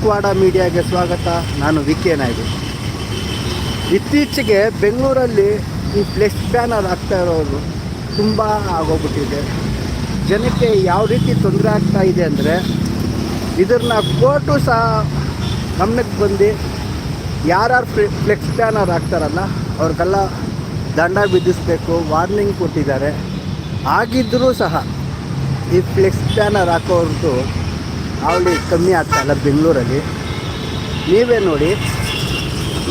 ಕ್ವಾಡ ಮೀಡಿಯಾಗೆ ಸ್ವಾಗತ. ನಾನು V K Naidu. ಇತ್ತೀಚೆಗೆ ಬೆಂಗಳೂರಲ್ಲಿ ಈ ಫ್ಲೆಕ್ಸ್ ಬ್ಯಾನರ್ ಆಗ್ತಾ ಇರೋದು ತುಂಬ ಆಗೋಗ್ಬಿಟ್ಟಿದೆ. ಜನಕ್ಕೆ ಯಾವ ರೀತಿ ತೊಂದರೆ ಆಗ್ತಾ ಇದೆ ಅಂದರೆ ಇದನ್ನ ಕೋರ್ಟು ಸಹ ಗಮನಕ್ಕೆ ಬಂದು ಯಾರ್ಯಾರು ಫ್ಲೆಕ್ಸ್ ಬ್ಯಾನರ್ ಹಾಕ್ತಾರಲ್ಲ, ಅವ್ರಿಗೆಲ್ಲ ದಂಡ ವಿಧಿಸಬೇಕು, ವಾರ್ನಿಂಗ್ ಕೊಟ್ಟಿದ್ದಾರೆ. ಆಗಿದ್ದರೂ ಸಹ ಈ ಫ್ಲೆಕ್ಸ್ ಬ್ಯಾನರ್ ಹಾಕೋರ್ದು ಅವಳಿ ಕಮ್ಮಿ ಆಗ್ತಾ ಇಲ್ಲ ಬೆಂಗಳೂರಲ್ಲಿ. ನೀವೇ ನೋಡಿ,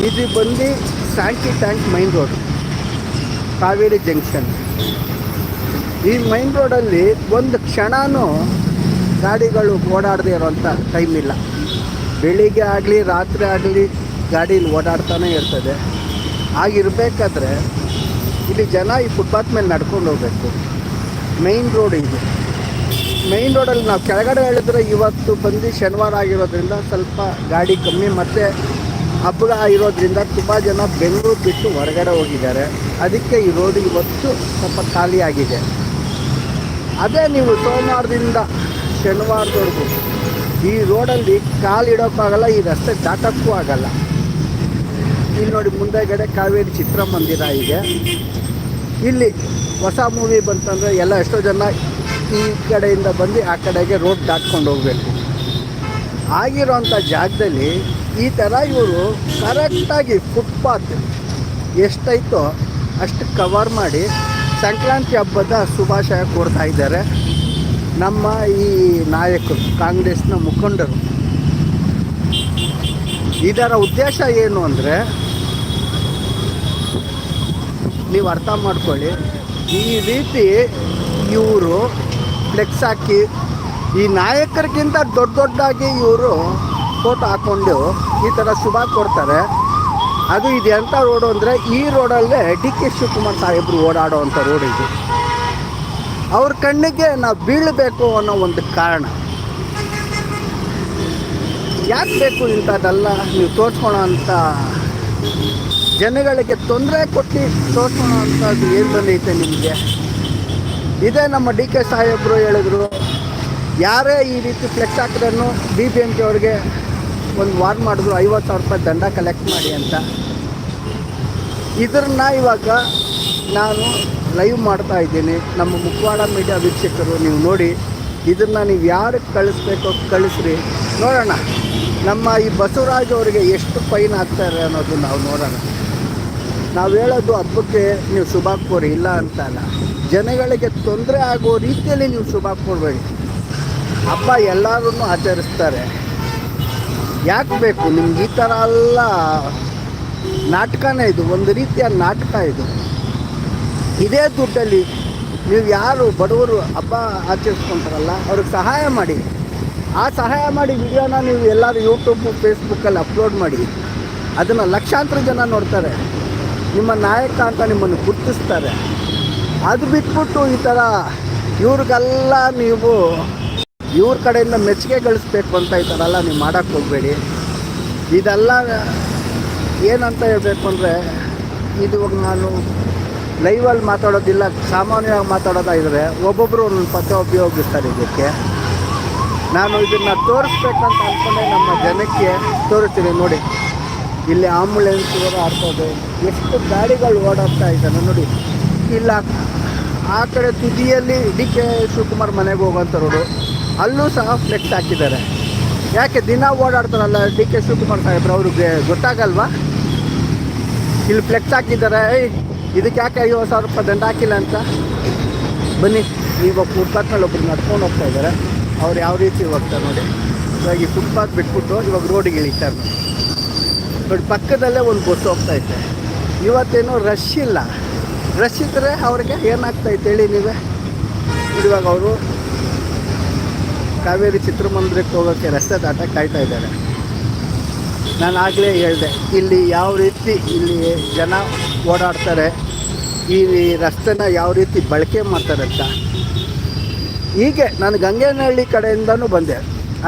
ಇದು ಬಂದು Sankey tank main road Kaveri junction ಈ ಮೈನ್ ರೋಡಲ್ಲಿ ಒಂದು ಕ್ಷಣವೂ ಗಾಡಿಗಳು ಓಡಾಡದೇ ಇರೋಂಥ ಟೈಮ್ ಇಲ್ಲ. ಬೆಳಿಗ್ಗೆ ಆಗಲಿ, ರಾತ್ರಿ ಆಗಲಿ ಗಾಡೀಲಿ ಓಡಾಡ್ತಾನೆ ಇರ್ತದೆ. ಆಗಿರಬೇಕಾದ್ರೆ ಇಲ್ಲಿ ಜನ ಈ ಫುಟ್ಪಾತ್ ಮೇಲೆ ನಡ್ಕೊಂಡು ಹೋಗಬೇಕು. ಮೈನ್ ರೋಡ್ ಇದು. ಮೈನ್ ರೋಡಲ್ಲಿ ನಾವು ಕೆಳಗಡೆ ಹೇಳಿದ್ರೆ ಇವತ್ತು ಬಂದು ಶನಿವಾರ ಆಗಿರೋದ್ರಿಂದ ಸ್ವಲ್ಪ ಗಾಡಿ ಕಮ್ಮಿ, ಮತ್ತು ಹಬ್ಬ ಇರೋದ್ರಿಂದ ತುಂಬ ಜನ ಬೆಂಗಳೂರು ಬಿಟ್ಟು ಹೊರಗಡೆ ಹೋಗಿದ್ದಾರೆ. ಅದಕ್ಕೆ ಈ ರೋಡ್ ಇವತ್ತು ಸ್ವಲ್ಪ ಖಾಲಿಯಾಗಿದೆ ಅದೇ ನೀವು ಸೋಮವಾರದಿಂದ ಶನಿವಾರದವರೆಗೂ ಈ ರೋಡಲ್ಲಿ ಕಾಲಿಡೋಕ್ಕಾಗಲ್ಲ ಈ ರಸ್ತೆ ದಾಟಕ್ಕೂ ಆಗಲ್ಲ. ಇಲ್ಲಿ ನೋಡಿ ಮುಂದೆಗಡೆ ಕಾವೇರಿ ಚಿತ್ರಮಂದಿರ ಇದೆ. ಇಲ್ಲಿ ಹೊಸ ಮೂವಿ ಬಂತಂದರೆ ಎಲ್ಲ ಎಷ್ಟೋ ಜನ ಈ ಕಡೆಯಿಂದ ಬಂದು ಆ ಕಡೆಗೆ ರೋಡ್ ದಾಟ್ಕೊಂಡು ಹೋಗಬೇಕು. ಆಗಿರೋಂಥ ಜಾಗದಲ್ಲಿ ಈ ಥರ ಇವರು ಕರೆಕ್ಟಾಗಿ ಫುಟ್ಪಾತ್ ಎಷ್ಟೈತೋ ಅಷ್ಟು ಕವರ್ ಮಾಡಿ ಸಂಕ್ರಾಂತಿ ಹಬ್ಬದ ಶುಭಾಶಯ ಕೊಡ್ತಾ ಇದ್ದಾರೆ. ನಮ್ಮ ಈ ನಾಯಕರು, ಕಾಂಗ್ರೆಸ್ನ ಮುಖಂಡರು. ಇದರ ಉದ್ದೇಶ ಏನು ಅಂದರೆ ನೀವು ಅರ್ಥ ಮಾಡ್ಕೊಳ್ಳಿ, ಈ ರೀತಿ ಇವರು ಫ್ಲೆಕ್ಸ್ ಹಾಕಿ ಈ ನಾಯಕರಿಗಿಂತ ದೊಡ್ಡ ದೊಡ್ಡದಾಗಿ ಇವರು ಫೋಟೋ ಹಾಕ್ಕೊಂಡು ಈ ಥರ ಶುಭ ಕೊಡ್ತಾರೆ. ಅದು ಇದು ಎಂಥ ರೋಡು ಅಂದರೆ ಈ ರೋಡಲ್ಲೇ ಡಿ ಕೆ ಶಿವಕುಮಾರ್ ಸಾಹೇಬರು ಓಡಾಡೋ ಅಂಥ ರೋಡ್ ಇದು. ಅವ್ರ ಕಣ್ಣಿಗೆ ನಾವು ಬೀಳಬೇಕು ಅನ್ನೋ ಒಂದು ಕಾರಣ. ಯಾಕೆ ಬೇಕು ಇಂಥದ್ದೆಲ್ಲ ನೀವು ತೋರಿಸ್ಕೊಳೋ ಅಂಥ ಜನಗಳಿಗೆ ತೊಂದರೆ ಕೊಟ್ಟು ತೋರ್ಸ್ಕೊಳೋ ಅಂಥದ್ದು ಏನು ಬಂದೈತೆ ನಿಮಗೆ? ಇದೇ ನಮ್ಮ ಡಿ ಕೆ ಸಾಹೇಬರು ಹೇಳಿದರು, ಯಾರೇ ಈ ರೀತಿ ಫ್ಲೆಕ್ಸ್ ಹಾಕಿದ್ರೂ ಬಿ ಬಿ ಎಂ ಕೆ ಅವ್ರಿಗೆ ಒಂದು ವಾರ್ ಮಾಡಿದ್ರು, ಐವತ್ತು ಸಾವಿರ ರೂಪಾಯಿ ದಂಡ ಕಲೆಕ್ಟ್ ಮಾಡಿ ಅಂತ. ಇದನ್ನ ಇವಾಗ ನಾನು ಲೈವ್ ಮಾಡ್ತಾ ಇದ್ದೀನಿ. ನಮ್ಮ ಮುಖವಾಡ ಮೀಡಿಯಾ ವೀಕ್ಷಕರು ನೀವು ನೋಡಿ ಇದನ್ನು ನೀವು ಯಾರಿಗೆ ಕಳಿಸ್ಬೇಕೋ ಕಳಿಸ್ರಿ, ನೋಡೋಣ. ನಮ್ಮ ಈ ಬಸವರಾಜ್ ಅವರಿಗೆ ಎಷ್ಟು ಫೈನ್ ಆಗ್ತಾರೆ ಅನ್ನೋದು ನಾವು ನೋಡೋಣ. ನಾವು ಹೇಳೋದು ಹಬ್ಬಕ್ಕೆ ನೀವು ಶುಭ ಇಲ್ಲ ಅಂತ ಅಲ್ಲ. ಜನಗಳಿಗೆ ತೊಂದರೆ ಆಗೋ ರೀತಿಯಲ್ಲಿ ನೀವು ಶುಭ ಕೊಡಬೇಡಿ ಹಬ್ಬ ಎಲ್ಲರೂ ಆಚರಿಸ್ತಾರೆ. ಯಾಕೆ ಬೇಕು? ನಿಮ್ಗೆ ಈ ಥರ ಎಲ್ಲ ನಾಟಕನೇ ಇದು, ಒಂದು ರೀತಿಯ ನಾಟಕ ಇದು. ಇದೇ ದುಡ್ಡಲ್ಲಿ ನೀವು ಯಾರು ಬಡವರು ಹಬ್ಬ ಆಚರಿಸ್ಕೊಂತಾರಲ್ಲ, ಅವ್ರಿಗೆ ಸಹಾಯ ಮಾಡಿ. ಆ ಸಹಾಯ ಮಾಡಿ ವಿಡಿಯೋನ ನೀವು ಎಲ್ಲರೂ ಯೂಟ್ಯೂಬು ಫೇಸ್ಬುಕ್ಕಲ್ಲಿ ಅಪ್ಲೋಡ್ ಮಾಡಿ. ಅದನ್ನು ಲಕ್ಷಾಂತರ ಜನ ನೋಡ್ತಾರೆ. ನಿಮ್ಮ ನಾಯಕ ಅಂತ ನಿಮ್ಮನ್ನು ಗುರುತಿಸ್ತಾರೆ. ಅದು ಬಿಟ್ಬಿಟ್ಟು ಈ ಥರ ಇವ್ರಿಗೆಲ್ಲ ನೀವು ಇವ್ರ ಕಡೆಯಿಂದ ಮೆಚ್ಚುಗೆ ಗಳಿಸ್ಬೇಕು ಅಂತ ಈ ಥರ ಎಲ್ಲ ನೀವು ಮಾಡೋಕ್ಕೆ ಹೋಗಬೇಡಿ. ಇದೆಲ್ಲ ಏನಂತ ಹೇಳಬೇಕು ಅಂದರೆ, ಇದು ನಾನು ಲೈವಲ್ಲಿ ಮಾತಾಡೋದಿಲ್ಲ, ಸಾಮಾನ್ಯವಾಗಿ ಮಾತಾಡೋದಾಗಿದ್ರೆ ಒಬ್ಬೊಬ್ಬರು ಒಂದೊಂದು ಪತ್ತೆ ಉಪಯೋಗಿಸ್ತಾರೆ ಇದಕ್ಕೆ. ನಾನು ಇದನ್ನು ತೋರಿಸ್ಬೇಕಂತ ಅಂದ್ಕೊಂಡೆ ನಮ್ಮ ಜನಕ್ಕೆ ತೋರಿಸ್ತೀನಿ ನೋಡಿ. ಇಲ್ಲಿ ಆಂಬುಲೆನ್ಸ್ ಓಡಾಡ್ತದೆ ಎಷ್ಟು ಗಾಡಿಗಳು ಓಡಾಡ್ತಾ ಇದ್ದಾನೆ ನೋಡಿ. ಇಲ್ಲ. ಆ ಕಡೆ ತುದಿಯಲ್ಲಿ ಡಿ ಕೆ ಶಿವಕುಮಾರ್ ಮನೆಗೆ ಹೋಗೋಂಥ ಅಲ್ಲೂ ಸಹ ಫ್ಲೆಕ್ಸ್ ಹಾಕಿದ್ದಾರೆ. ಯಾಕೆ ದಿನ ಓಡಾಡ್ತಾರಲ್ಲ ಡಿ ಕೆ ಶಿವಕುಮಾರ್ ಸಾಹೇಬ್ರು, ಅವ್ರಿಗೆ ಗೊತ್ತಾಗಲ್ವಾ? ಇಲ್ಲಿ ಫ್ಲೆಕ್ಸ್ ಹಾಕಿದ್ದಾರೆ. ಏಯ್, ಇದಕ್ಕೆ ಯಾಕೆ ಐವತ್ತು ಸಾವಿರ ರೂಪಾಯಿ ದಂಡ ಹಾಕಿಲ್ಲ ಅಂತ? ಬನ್ನಿ ಇವಾಗ ಫುಟ್ಪಾತ್ ಮೇಲೆ ಒಬ್ರು ನಡ್ಕೊಂಡು ಹೋಗ್ತಾ ಇದ್ದಾರೆ. ಅವ್ರು ಯಾವ ರೀತಿ ಹೋಗ್ತಾರೆ ನೋಡಿ. ಹಾಗಾಗಿ ಫುಟ್ಪಾತ್ ಬಿಟ್ಬಿಟ್ಟು ಇವಾಗ ರೋಡಿಗೆ ಇಳಿತಾರೆ ನೋಡಿ, ಪಕ್ಕದಲ್ಲೇ ಒಂದು ಬಸ್ ಹೋಗ್ತಾ ಇದೆ. ಇವತ್ತೇನು ರಶ್ ಇಲ್ಲ. ರಶ್ ಅವ್ರಿಗೆ ಏನಾಗ್ತೈತೆ ಹೇಳಿ ನೀವೇ? ಇವಾಗ ಅವರು ಕಾವೇರಿ ಚಿತ್ರಮಂದಿರಕ್ಕೆ ಹೋಗೋಕ್ಕೆ ರಸ್ತೆ ದಾಟ ಕಾಯ್ತಾ ಇದ್ದಾರೆ. ನಾನು ಆಗಲೇ ಹೇಳಿದೆ, ಇಲ್ಲಿ ಯಾವ ರೀತಿ ಇಲ್ಲಿ ಜನ ಓಡಾಡ್ತಾರೆ, ಈ ರಸ್ತೆನ ಯಾವ ರೀತಿ ಬಳಕೆ ಮಾಡ್ತಾರೆ ಅಂತ. ಹೀಗೆ ನಾನು ಗಂಗೇನಹಳ್ಳಿ ಕಡೆಯಿಂದನೂ ಬಂದೆ.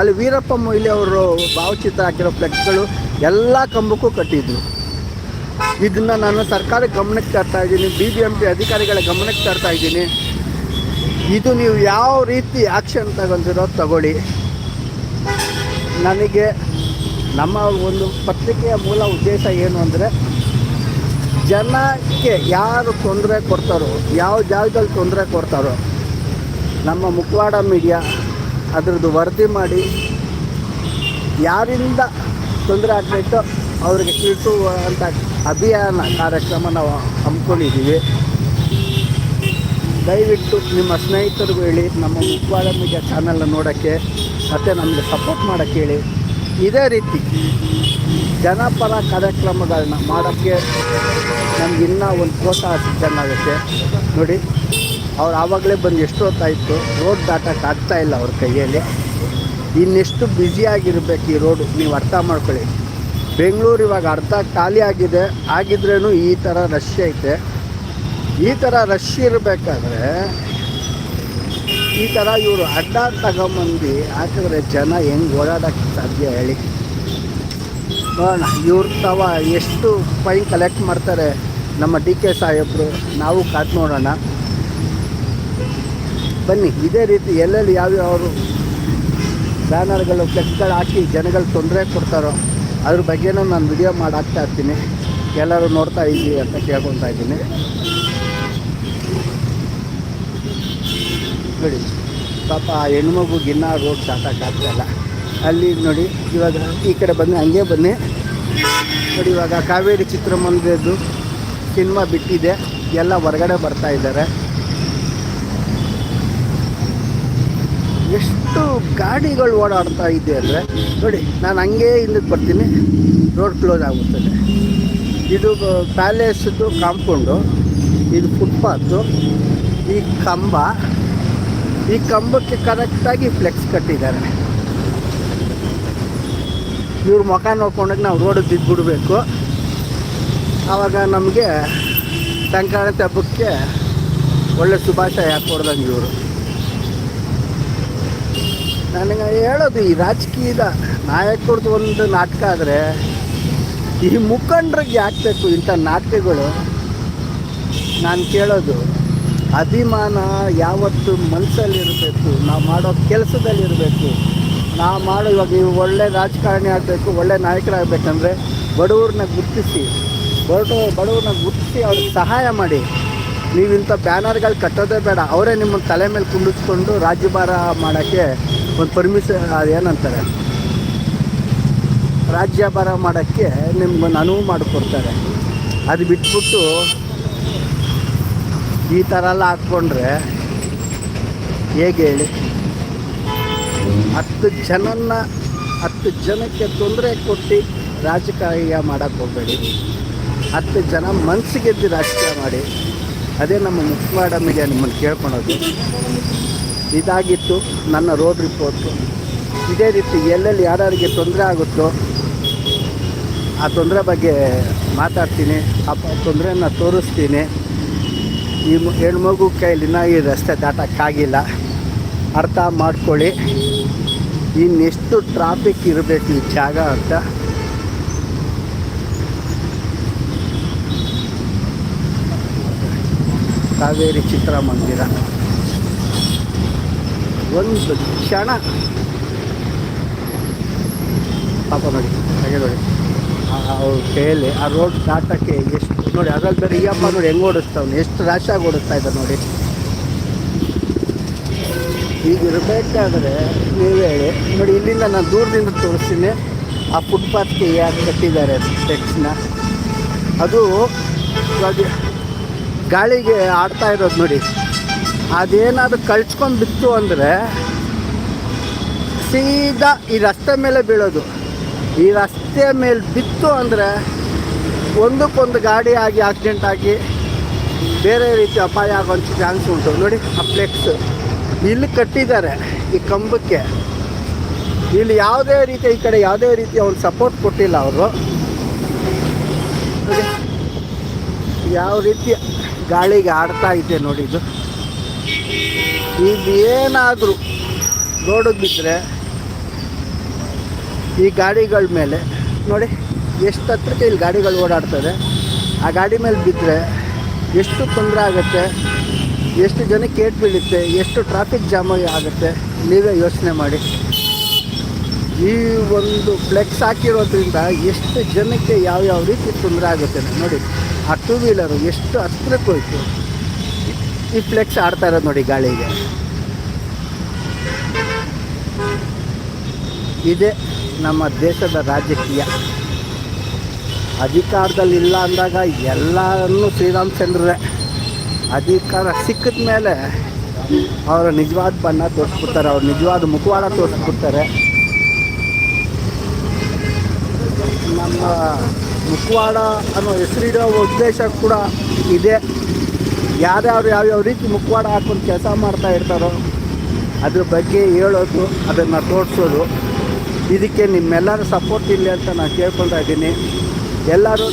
ಅಲ್ಲಿ ವೀರಪ್ಪ ಮೊಯ್ಲಿ ಅವರು ಭಾವಚಿತ್ರ ಹಾಕಿರೋ ಫ್ಲೆಕ್ಸ್ಗಳು ಎಲ್ಲ ಕಂಬಕ್ಕೂ ಕಟ್ಟಿದ್ರು. ಇದನ್ನು ನಾನು ಸರ್ಕಾರ ಗಮನಕ್ಕೆ ತರ್ತಾ ಇದ್ದೀನಿ ಬಿ ಬಿ ಎಂ ಪಿ ಅಧಿಕಾರಿಗಳ ಗಮನಕ್ಕೆ ತರ್ತಾ ಇದ್ದೀನಿ. ಇದು ನೀವು ಯಾವ ರೀತಿ ಆ್ಯಕ್ಷನ್ ತಗೊಂಡಿರೋ ತಗೊಳ್ಳಿ. ನನಗೆ ನಮ್ಮ ಒಂದು ಪತ್ರಿಕೆಯ ಮೂಲ ಉದ್ದೇಶ ಏನು ಅಂದರೆ, ಜನಕ್ಕೆ ಯಾರು ತೊಂದರೆ ಕೊಡ್ತಾರೋ, ಯಾವ ಜಾಗದಲ್ಲಿ ತೊಂದರೆ ಕೊಡ್ತಾರೋ, ನಮ್ಮ ಮುಖವಾಡ ಮೀಡಿಯಾ ಅದರದ್ದು ವರದಿ ಮಾಡಿ, ಯಾರಿಂದ ತೊಂದರೆ ಆಗಬೇಕೋ ಅವ್ರಿಗೆ ತಿಳಿಸುವಂಥ ಅಭಿಯಾನ ಕಾರ್ಯಕ್ರಮ ನಾವು ಹಮ್ಮಿಕೊಂಡಿದ್ದೀವಿ. ದಯವಿಟ್ಟು ನಿಮ್ಮ ಸ್ನೇಹಿತರಿಗೂ ಹೇಳಿ, ನಮ್ಮ ಮುಖವಾಡ ಚಾನಲ್ನ ನೋಡೋಕ್ಕೆ ಮತ್ತು ನಮಗೆ ಸಪೋರ್ಟ್ ಮಾಡೋಕ್ಕೆ ಹೇಳಿ. ಇದೇ ರೀತಿ ಜನಪರ ಕಾರ್ಯಕ್ರಮಗಳನ್ನ ಮಾಡೋಕ್ಕೆ ನಮ್ಗೆ ಇನ್ನೂ ಒಂದು ಪ್ರೋತ್ಸಾಹ ಸಿದ್ಧನಾಗುತ್ತೆ ನೋಡಿ, ಅವ್ರು ಆವಾಗಲೇ ಬಂದು ಎಷ್ಟು ಹೊತ್ತಾಯಿತು ರೋಡ್ ದಾಟಕ್ಕೆ ಆಗ್ತಾಯಿಲ್ಲ ಅವ್ರ ಕೈಯಲ್ಲಿ. ಇನ್ನೆಷ್ಟು ಬ್ಯುಸಿಯಾಗಿರಬೇಕು ಈ ರೋಡು ನೀವು ಅರ್ಥ ಮಾಡ್ಕೊಳ್ಳಿ. ಬೆಂಗಳೂರು ಇವಾಗ ಅರ್ಧ ಖಾಲಿ ಆಗಿದೆ. ಆಗಿದ್ರೂ ಈ ಥರ ರಶ್ ಐತೆ. ಈ ಥರ ರಶ್ ಇರಬೇಕಾದ್ರೆ ಈ ಥರ ಇವರು ಅಡ್ಡ ತಗೊಂಬಂದು ಹಾಕಿದ್ರೆ ಜನ ಹೆಂಗೆ ಓಡಾಡೋಕ್ಕೆ ಸಾಧ್ಯ ಹೇಳಿ. ನೋಡೋಣ, ಇವ್ರು ತವ ಎಷ್ಟು ಫೈನ್ ಕಲೆಕ್ಟ್ ಮಾಡ್ತಾರೆ ನಮ್ಮ ಡಿ ಕೆ ಸಾಹೇಬರು. ನಾವು ಕಾದು ನೋಡೋಣ. ಬನ್ನಿ, ಇದೇ ರೀತಿ ಎಲ್ಲೆಲ್ಲಿ ಯಾವ್ಯಾವ ಬ್ಯಾನರ್ಗಳು ಫ್ಲೆಕ್ಸ್ಗಳು ಹಾಕಿ ಜನಗಳು ತೊಂದರೆ ಕೊಡ್ತಾರೋ. ಅದ್ರ ಬಗ್ಗೆನೂ ನಾನು ವಿಡಿಯೋ ಮಾಡಿ ಹಾಕ್ತಾ ಇರ್ತೀನಿ. ಎಲ್ಲರೂ ನೋಡ್ತಾ ಇದ್ದೀವಿ ಅಂತ ಕೇಳ್ಕೊತಾ ಇದ್ದೀನಿ. ನೋಡಿ, ಪಾಪ ಆ ಹೆಣ್ಮಗು ಗಿನ್ನ ರೋಡ್ ಸಾಕಾಗ್ತಾಯಿಲ್ಲ ಅಲ್ಲಿ ನೋಡಿ, ಇವಾಗ ಈ ಕಡೆ ಬನ್ನಿ, ಹಂಗೆ ಬನ್ನಿ. ನೋಡಿ, ಇವಾಗ ಕಾವೇರಿ ಚಿತ್ರಮಂದಿರದ್ದು ಸಿನಿಮಾ ಬಿಟ್ಟಿದೆ. ಎಲ್ಲ ಹೊರಗಡೆ ಬರ್ತಾ ಇದ್ದಾರೆ. ಎಷ್ಟು ಗಾಡಿಗಳು ಓಡಾಡ್ತಾ ಇದೆ ಅಂದರೆ, ನೋಡಿ, ನಾನು ಹಂಗೆ ಹಿಂದಕ್ಕೆ ಬರ್ತೀನಿ. ರೋಡ್ ಕ್ಲೋಸ್ ಆಗುತ್ತದೆ. ಇದು ಪ್ಯಾಲೇಸದ್ದು ಕಾಂಪೌಂಡು, ಇದು ಫುಟ್ಪಾತು, ಈ ಕಂಬ, ಈ ಕಂಬಕ್ಕೆ ಕರೆಕ್ಟಾಗಿ ಫ್ಲೆಕ್ಸ್ ಕಟ್ಟಿದ್ದಾರೆ. ಇವ್ರ ಮುಖ ನೋಡ್ಕೊಂಡಾಗ ನಾವು ರೋಡಿಗೆ ಬಿದ್ದುಬಿಡ್ಬೇಕು ಆವಾಗ ನಮಗೆ ಸಂಕ್ರಾಂತಿ ಹಬ್ಬಕ್ಕೆ ಒಳ್ಳೆ ಶುಭಾಶಯ ಕೊಡ್ದಂಗೆ ಇವರು. ನನಗೆ ಹೇಳೋದು ಈ ರಾಜಕೀಯದ ನಾಯಕರದ್ದು ಒಂದು ನಾಟಕ ಆದರೆ ಈ ಮುಖಂಡ್ರಿಗೆ ಹಾಕ್ಬೇಕು ಬೇಕು ಇಂಥ ನಾಟಕಗಳು? ನಾನು ಕೇಳೋದು, ಅಭಿಮಾನ ಯಾವತ್ತು ಮನಸ್ಸಲ್ಲಿರಬೇಕು, ನಾವು ಮಾಡೋ ಕೆಲಸದಲ್ಲಿರಬೇಕು, ನಾವು ಮಾಡೋ ಇವಾಗ ನೀವು ಒಳ್ಳೆ ರಾಜಕಾರಣಿ ಆಗಬೇಕು, ಒಳ್ಳೆ ನಾಯಕರಾಗಬೇಕಂದ್ರೆ ಬಡವ್ರನ್ನ ಗುರುತಿಸಿ, ಬಡ ಬಡವ್ರನ್ನ ಗುರುತಿಸಿ ಅವ್ರಿಗೆ ಸಹಾಯ ಮಾಡಿ. ನೀವು ಇಂಥ ಬ್ಯಾನರ್ಗಳು ಕಟ್ಟೋದೇ ಬೇಡ, ಅವರೇ ನಿಮ್ಮನ್ನು ತಲೆ ಮೇಲೆ ಕುಂಡಿಸ್ಕೊಂಡು ರಾಜ್ಯಭಾರ ಮಾಡೋಕ್ಕೆ ಒಂದು ಪರ್ಮಿಷನ್ ಏನಂತಾರೆ? ರಾಜ್ಯಭಾರ ಮಾಡೋಕ್ಕೆ ನಿಮ್ಗೊಂದು ಅನುವು ಮಾಡಿಕೊಡ್ತಾರೆ. ಅದು ಬಿಟ್ಬಿಟ್ಟು ಈ ಥರ ಎಲ್ಲ ಹಾಕ್ಕೊಂಡ್ರೆ ಹೇಗೆ ಹೇಳಿ? ಹತ್ತು ಜನನ್ನ, ಹತ್ತು ಜನಕ್ಕೆ ತೊಂದರೆ ಕೊಟ್ಟು ರಾಜಕೀಯ ಮಾಡೋಕ್ಕೆ ಹೋಗಬೇಡಿ. ಹತ್ತು ಜನ ಮನಸ್ಸಿಗೆದ್ದು ರಾಜಕೀಯ ಮಾಡಿ. ಅದೇ ನಮ್ಮ ಮುಖ್ಯ ನಿಮ್ಮನ್ನು ಕೇಳ್ಕೊಳೋದು. ಇದಾಗಿತ್ತು ನನ್ನ ರೋಡ್ ರಿಪೋರ್ಟು ಇದೇ ರೀತಿ ಎಲ್ಲೆಲ್ಲಿ ಯಾರ್ಯಾರಿಗೆ ತೊಂದರೆ ಆಗುತ್ತೋ ಆ ತೊಂದರೆ ಬಗ್ಗೆ ಮಾತಾಡ್ತೀನಿ. ಆ ತೊಂದರೆಯನ್ನು ತೋರಿಸ್ತೀನಿ. ಈ ಹೆಣ್ಮಗು ಕೈಲಿನ ಈ ರಸ್ತೆ ದಾಟಕ್ಕಾಗಿಲ್ಲ. ಅರ್ಥ ಮಾಡ್ಕೊಳ್ಳಿ. ಇನ್ನೆಷ್ಟು ಟ್ರಾಫಿಕ್ ಇರಬೇಕು ಈ ಜಾಗ ಅಂತ. ಕಾವೇರಿ ಚಿತ್ರಮಂದಿರ. ಒಂದು ಕ್ಷಣ. ಪಾಪ ನೋಡಿ, ಹಾಗೆ ನೋಡಿ. ಅವ್ರ ಕೈಯಲ್ಲಿ ಆ ರೋಡ್ ದಾಟಕ್ಕೆ ಎಷ್ಟು, ನೋಡಿ, ಅದ್ರಲ್ಲಿ ಬೇರೆ ಈ ಅಮ್ಮ ನೋಡಿ ಹೆಂಗೆ ಓಡಿಸ್ತಾವ್ನು ಎಷ್ಟು ರಾಶಾಗಿ ಓಡಿಸ್ತಾ ಇದ್ದ ನೋಡಿ. ಈಗ ಇರಬೇಕಾದ್ರೆ ನೀವು ಹೇಳಿ, ನೋಡಿ, ಇಲ್ಲಿಂದ ನಾನು ದೂರದಿಂದ ತೋರಿಸ್ತೀನಿ. ಆ ಫುಟ್ಪಾತ್ಗೆ ಯಾರು ಕಟ್ಟಿದ್ದಾರೆ ಸ್ಟೆಪ್ಸ್ನ ಅದು ಗಾಳಿಗೆ ಆಡ್ತಾ ಇರೋದು ನೋಡಿ. ಅದೇನಾದ್ರು ಕಳ್ಚ್ಕೊಂಡು ಬಿತ್ತು ಅಂದರೆ ಸೀದಾ ಈ ರಸ್ತೆ ಮೇಲೆ ಬೀಳೋದು. ಈ ರಸ್ತೆ ಮೇಲೆ ಬಿತ್ತು ಅಂದರೆ ಒಂದಕ್ಕೊಂದು ಗಾಡಿ ಆಗಿ ಆಕ್ಸಿಡೆಂಟ್ ಆಗಿ ಬೇರೆ ರೀತಿ ಅಪಾಯ ಆಗೋಂಥ ಚಾನ್ಸ್ ಉಂಟು. ನೋಡಿ, ಆ ಫ್ಲೆಕ್ಸ್ ಇಲ್ಲಿ ಕಟ್ಟಿದ್ದಾರೆ ಈ ಕಂಬಕ್ಕೆ. ಇಲ್ಲಿ ಯಾವುದೇ ರೀತಿ, ಈ ಕಡೆ ಯಾವುದೇ ರೀತಿ ಅವ್ರು ಸಪೋರ್ಟ್ ಕೊಟ್ಟಿಲ್ಲ ಅವರು. ಯಾವ ರೀತಿ ಗಾಳಿಗೆ ಆಡ್ತಾ ಇದೆ ನೋಡಿ ಇದು. ಇದು ಏನಾದರೂ ರೋಡಿಗೆ ಬಿದ್ದರೆ ಈ ಗಾಡಿಗಳ ಮೇಲೆ, ನೋಡಿ, ಎಷ್ಟು ಹತ್ರಕ್ಕೆ ಇಲ್ಲಿ ಗಾಡಿಗಳು ಓಡಾಡ್ತದೆ ಆ ಗಾಡಿ ಮೇಲೆ ಬಿದ್ದರೆ ಎಷ್ಟು ತೊಂದರೆ ಆಗುತ್ತೆ, ಎಷ್ಟು ಜನಕ್ಕೆ ಏಟ್ ಬೀಳುತ್ತೆ, ಎಷ್ಟು ಟ್ರಾಫಿಕ್ ಜಾಮ್ ಆಗುತ್ತೆ, ನೀವೇ ಯೋಚನೆ ಮಾಡಿ. ಈ ಒಂದು ಫ್ಲೆಕ್ಸ್ ಹಾಕಿರೋದ್ರಿಂದ ಎಷ್ಟು ಜನಕ್ಕೆ ಯಾವ್ಯಾವ ರೀತಿ ತೊಂದರೆ ಆಗುತ್ತೆ ನೋಡಿ, ಆ ಟೂ ವೀಲರು ಎಷ್ಟು ಹತ್ರಕ್ಕೆ ಹೋಯ್ತು ಈ ಫ್ಲೆಕ್ಸ್ ಆಡ್ತಾ ಇರೋದು ನೋಡಿ ಗಾಳಿಗೆ. ಇದೇ ನಮ್ಮ ದೇಶದ ರಾಜಕೀಯ. ಅಧಿಕಾರದಲ್ಲಿ ಇಲ್ಲ ಅಂದಾಗ ಎಲ್ಲರನ್ನೂ ಶ್ರೀರಾಮಚಂದ್ರರೇ ಅಧಿಕಾರ ಸಿಕ್ಕಿದ ಮೇಲೆ ಅವರ ನಿಜವಾದ ಬಣ್ಣ ತೋರಿಸ್ಬಿಡ್ತಾರೆ, ಅವ್ರ ನಿಜವಾದ ಮುಖವಾಡ ತೋರಿಸ್ಬಿಡ್ತಾರೆ. ನಮ್ಮ ಮುಖವಾಡ ಅನ್ನೋ ಹೆಸರಿಡೋ ಉದ್ದೇಶ ಕೂಡ ಇದೆ. ಯಾರ್ಯಾರು ಯಾವ್ಯಾವ ರೀತಿ ಮುಖವಾಡ ಹಾಕೊಂಡು ಕೆಲಸ ಮಾಡ್ತಾ ಇರ್ತಾರೋ ಅದ್ರ ಬಗ್ಗೆ ಹೇಳೋದು, ಅದನ್ನು ತೋರಿಸೋದು. ಇದಕ್ಕೆ ನಿಮ್ಮೆಲ್ಲರ ಸಪೋರ್ಟ್ ಇಲ್ಲ ಅಂತ ನಾನು ಕೇಳ್ಕೊಳ್ತಾ ಇದ್ದೀನಿ. ಎಲ್ಲರೂ,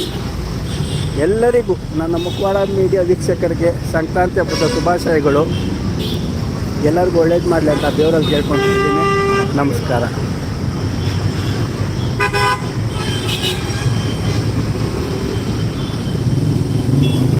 ಎಲ್ಲರಿಗೂ ನನ್ನ ಮುಖವಾಡ ಮೀಡಿಯಾ ವೀಕ್ಷಕರಿಗೆ ಸಂಕ್ರಾಂತಿ ಹಬ್ಬದ ಶುಭಾಶಯಗಳು. ಎಲ್ಲರಿಗೂ ಒಳ್ಳೇದು ಮಾಡಲಿ ಅಂತ ದೇವರಲ್ಲಿ ಕೇಳ್ಕೊಳ್ತಿದ್ದೀನಿ ನಮಸ್ಕಾರ.